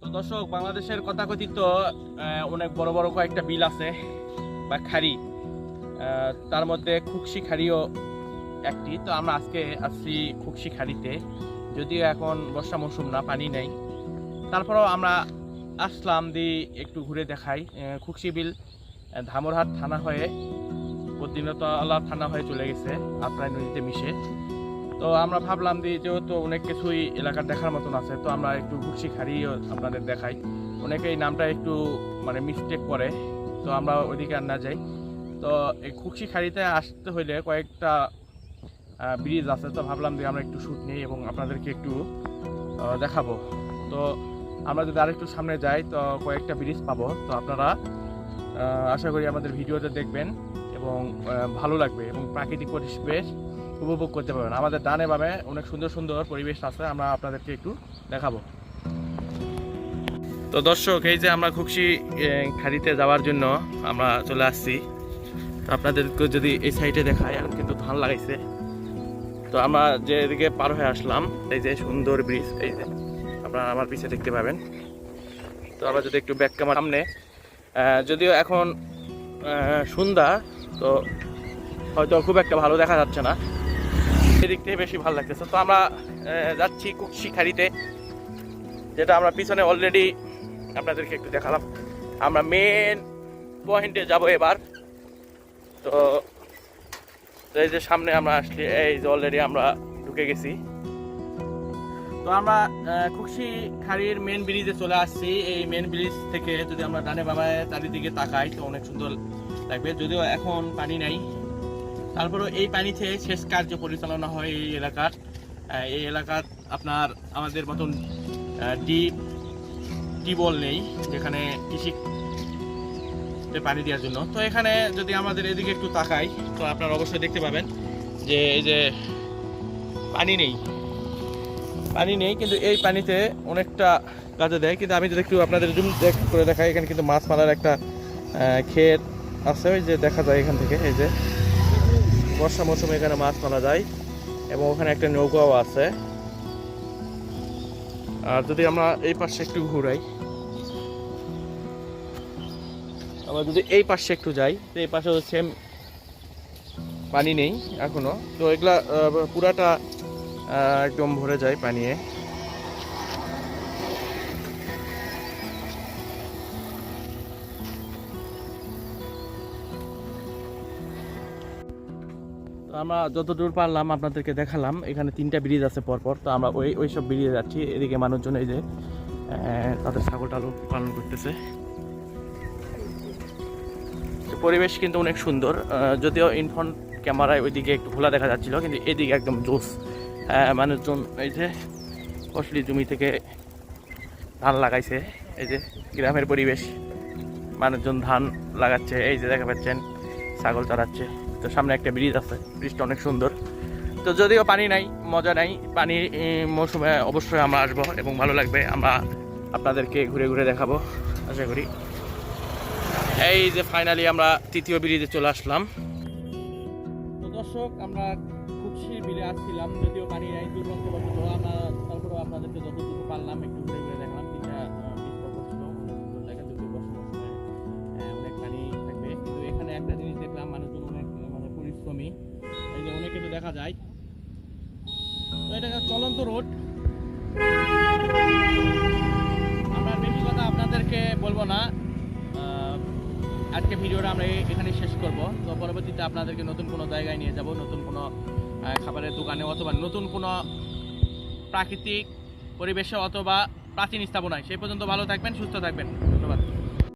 তো দর্শক, বাংলাদেশের কথাকথিত অনেক বড় বড় কয়েকটা বিল আছে, বা খাড়ি তার মধ্যে খুকশি খাড়িও একটি। তো আমরা আজকে আসছি খুকশি খাড়িতে। যদিও এখন বর্ষা মৌসুম না, পানি নেই। তারপরেও আমরা আসলাম দিয়ে একটু ঘুরে দেখাই খুকশি বিল ধামরহাট থানা হয়ে বদ্রীনাথতলা থানা হয়ে চলে গেছে আপনার নদীতে মিশে। তো আমরা ভাবলাম যে যেহেতু অনেক কিছুই এলাকার দেখার মতন আছে, তো আমরা একটু ঘুরছি খাড়িও আপনাদের দেখাই। অনেকে এই নামটা একটু মানে মিস্টেক করে, তো আমরা ওইদিকে আর না যাই। তো এই খুকশি খাড়িতে আসতে হইলে কয়েকটা ব্রিজ আছে, তো ভাবলাম যে আমরা একটু শ্যুট নিই এবং আপনাদেরকে একটু দেখাবো। তো আমরা যদি আরেকটু সামনে যাই, তো কয়েকটা ব্রিজ পাবো। তো আপনারা আশা করি আমাদের ভিডিওতে দেখবেন এবং ভালো লাগবে এবং প্রাকৃতিক পরিবেশ উপভোগ করতে পারবেন। আমাদের ডানে বামে অনেক সুন্দর সুন্দর পরিবেশ আছে, আমরা আপনাদেরকে একটু দেখাবো। তো দর্শক, এই যে আমরা খুকসি খাড়িতে যাওয়ার জন্য আমরা চলে আসছি। তো আপনাদেরকে যদি এই সাইডে দেখাই এখন কিন্তু ধান লাগাইছে। তো আমরা যে এদিকে পার হয়ে আসলাম, এই যে সুন্দর ব্রিজ, এই যে আপনারা আমার পিছে দেখতে পাবেন। তো আমরা যদি একটু ব্যাক ক্যামেরা সামনে যদিও এখন সন্ধ্যা, তো হয়তো খুব একটা ভালো দেখা যাচ্ছে না। সেদিক থেকে বেশি ভালো লাগতেছে। তো আমরা যাচ্ছি শিখারিতে যেটা আমরা পিছনে অলরেডি আপনাদেরকে একটু দেখালাম। আমরা মেন পয়েন্টে যাব এবার। তো, এই যে সামনে আমরা আসলে এই যে অলরেডি আমরা ঢুকে গেছি। তো আমরা খুকশি খাড়ির মেন ব্রিজে চলে আসছি। এই মেন ব্রিজ থেকে যদি আমরা ডানে বাবায় চারিদিকে তাকাই, তো অনেক সুন্দর লাগবে। যদিও এখন পানি নাই তারপরেও এই পানিতে শেষ কার্য পরিচালনা হয় এই এলাকার। এই এলাকার আপনার আমাদের মতন ডিপ টিবল নেই। যেখানে কৃষি পানি দেওয়ার জন্য। তো এখানে যদি আমাদের এদিকে একটু তাকাই, তো আপনারা অবশ্যই দেখতে পাবেন যে এই যে পানি নেই। পানি নেই, কিন্তু এই পানিতে অনেকটা কাজে দেয়। কিন্তু আমি যদি একটু আপনাদের জুম করে দেখাই, এখানে কিন্তু মাছ মারার একটা ক্ষেত আছে। ওই যে দেখা যায় এখান থেকে, এই যে বর্ষা মৌসুমে এখানে মাছ মারা যায় এবং ওখানে একটা নৌকাও আছে। আর যদি আমরা এই পাশে একটু ঘুরাই, আমরা যদি এই পাশে একটু যাই, তো এই পাশে সেম পানি নেই এখনও। তো এগুলা পুরাটা একদম ভরে যায় পানিয়ে। আমরা যতদূর পারলাম আপনাদেরকে দেখালাম, এখানে তিনটা ব্রিজ আছে পরপর। তো আমরা ওই ওই সব ব্রিজে যাচ্ছি। এদিকে মানুষজন এই যে তাদের ছাগল টাগল পালন করতেছে। পরিবেশ কিন্তু অনেক সুন্দর। যদিও ইনফ্রন্ট ক্যামেরায় ওইদিকে একটু খোলা দেখা যাচ্ছিল, কিন্তু এদিকে একদম জোস মানুষজন এই যে ফসলি জমি থেকে ধান লাগাইছে। এই যে, গ্রামের পরিবেশ। মানুষজন ধান লাগাচ্ছে। এই যে দেখা পাচ্ছেন, ছাগল চড়াচ্ছে। তো সামনে একটা ব্রিজ আছে, ব্রিজটা অনেক সুন্দর। তো যদিও পানি নাই, মজা নাই, পানি এই মৌসুমে অবশ্যই আমরা আসব এবং ভালো লাগবে। আমরা আপনাদেরকে ঘুরে ঘুরে দেখাবো, আশা করি। এই যে ফাইনালি আমরা তৃতীয় ব্রিজে চলে আসলাম। তো দর্শক, আমরা খুবশির বিলে আসছিলাম, যদিও পানি নাই, দুর্গন্ধবশত আমরা তারপরেও আপনাদেরকে যতটুকু পারলাম একটু ঘুরে ঘুরে দেখা যায়। তো এটা চলন্ত রোড। আমরা বেশি কথা আপনাদেরকে বলব না। আজকে ভিডিওটা আমরা এখানে শেষ করব। তো পরবর্তীতে আপনাদেরকে নতুন কোনো জায়গায় নিয়ে যাব, নতুন কোনো খাবারের দোকানে অথবা নতুন কোনো প্রাকৃতিক পরিবেশে অথবা প্রাচীন স্থাপনায়। সেই পর্যন্ত ভালো থাকবেন, সুস্থ থাকবেন। ধন্যবাদ।